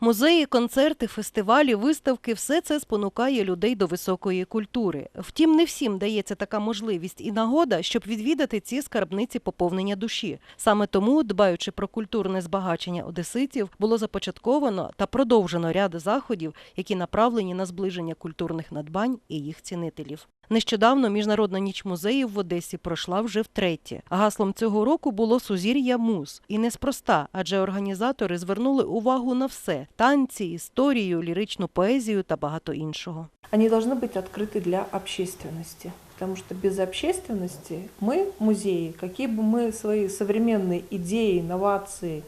Музеї, концерти, фестивалі, виставки все це спонукає людей до високої культури. Втім, не всім дається така можливість і нагода, щоб відвідати ці скарбниці поповнення душі. Саме тому, дбаючи про культурне збагачення одеситів, було започатковано та продовжено ряд заходів, які направлені на зближення культурних надбань і їх цінителів. Нещодавно Міжнародна ніч музеїв в Одесі пройшла вже втретє. Гаслом цього року було сузір'я муз. І неспроста, адже організатори звернули увагу на все: танці, історію, ліричну поезію та багато іншого. Они должны быть открыты для общественности. Потому что без общественности мы, музеи, какие бы мы свои современные идеи, инновации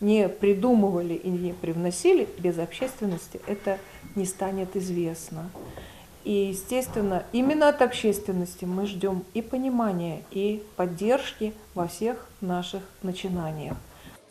не придумывали и не привносили, без общественности это не станет известно. И, естественно, именно от общественности мы ждем и понимания, и поддержки во всех наших начинаниях.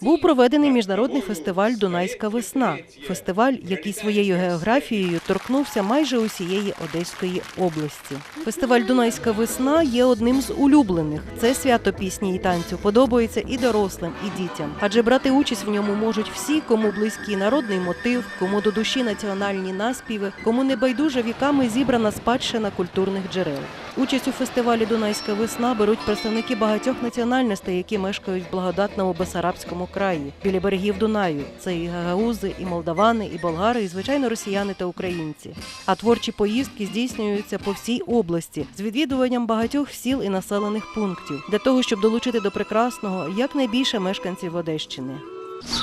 Був проведений міжнародний фестиваль Дунайська весна. Фестиваль, який своєю географією торкнувся майже усієї Одеської області. Фестиваль Дунайська весна є одним з улюблених. Це свято пісні і танцю подобається і дорослим, і дітям. Адже брати участь в ньому можуть всі, кому близький народний мотив, кому до душі національні наспіви, кому не байдужа віками зібрана спадщина культурних джерел. Участь у фестивалі Дунайська весна беруть представники багатьох національностей, які мешкають в благодатному Бесарабському краї, біля берегів Дунаю. Це і гагаузи, і молдавани, і болгари, і звичайно росіяни та українці. А творчі поїздки здійснюються по всій області з відвідуванням багатьох сіл і населених пунктів для того, щоб долучити до прекрасного якнайбільше мешканців Одещини.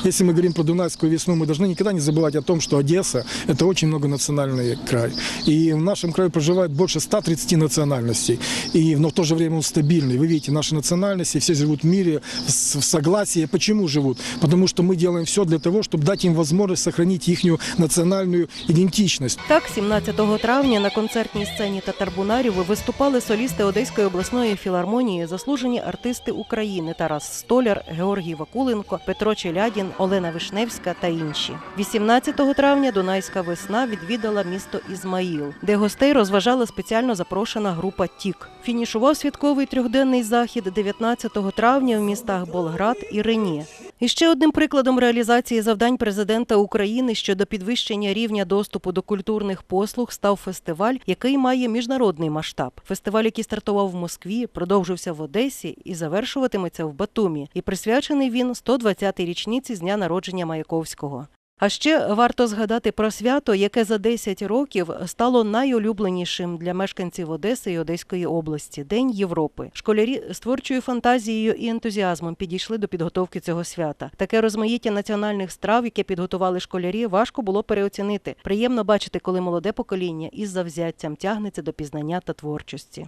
Если мы говорим про Дунайскую весну, мы должны никогда не забывать о том, что Одесса – это очень многонациональный край. И в нашем крае проживает больше 130 национальностей. И, но в то же время он стабильный. Вы видите, наши национальности все живут в мире, в с- в согласии. Почему живут? Потому что мы делаем все для того, чтобы дать им возможность сохранить их национальную идентичность. Так, 17 травня на концертній сцені Татарбунарів виступали солісти Одеської обласної філармонії, заслужені артисти України Тарас Столяр, Георгій Вакуленко, Петро Челядін, Олена Вишневська та інші. 18 травня Дунайська весна відвідала місто Ізмаїл, де гостей розважала спеціально запрошена група Тік. Фінішував святковий трьохденний захід 19 травня в містах Болград і Рені. І ще одним прикладом реалізації завдань президента України щодо підвищення рівня доступу до культурних послуг став фестиваль, який має міжнародний масштаб. Фестиваль, який стартував в Москві, продовжився в Одесі і завершуватиметься в Батумі. І присвячений він 120-й річниці з дня народження Маяковського. А ще варто згадати про свято, яке за 10 років стало найулюбленішим для мешканців Одеси і Одеської області День Європи. Школярі з творчою фантазією і ентузіазмом підійшли до підготовки цього свята. Таке розмаїття національних страв, яке підготували школярі, важко було переоцінити. Приємно бачити, коли молоде покоління із завзяттям тягнеться до пізнання та творчості.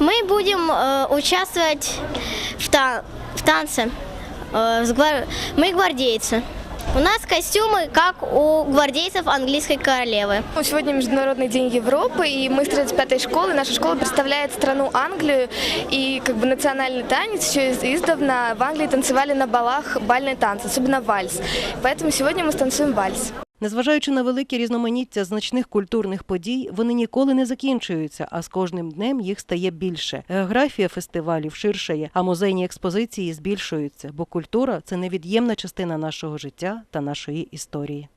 Мы будем э, участвовать в, та- в танце. Э, с гвар- Мы гвардейцы. У нас костюмы, как у гвардейцев английской королевы. Ну, Сегодня Международный день Европы, и мы с 35-й школы. Наша школа представляет страну Англию, и как бы национальный танец еще из- издавна в Англии танцевали на балах бальные танцы, особенно вальс. Поэтому сегодня мы станцуем вальс. Незважаючи на велике різноманіття значних культурних подій, вони ніколи не закінчуються, а з кожним днем їх стає більше. Географія фестивалів ширшає, а музейні експозиції збільшуються, бо культура це невід'ємна частина нашого життя та нашої історії.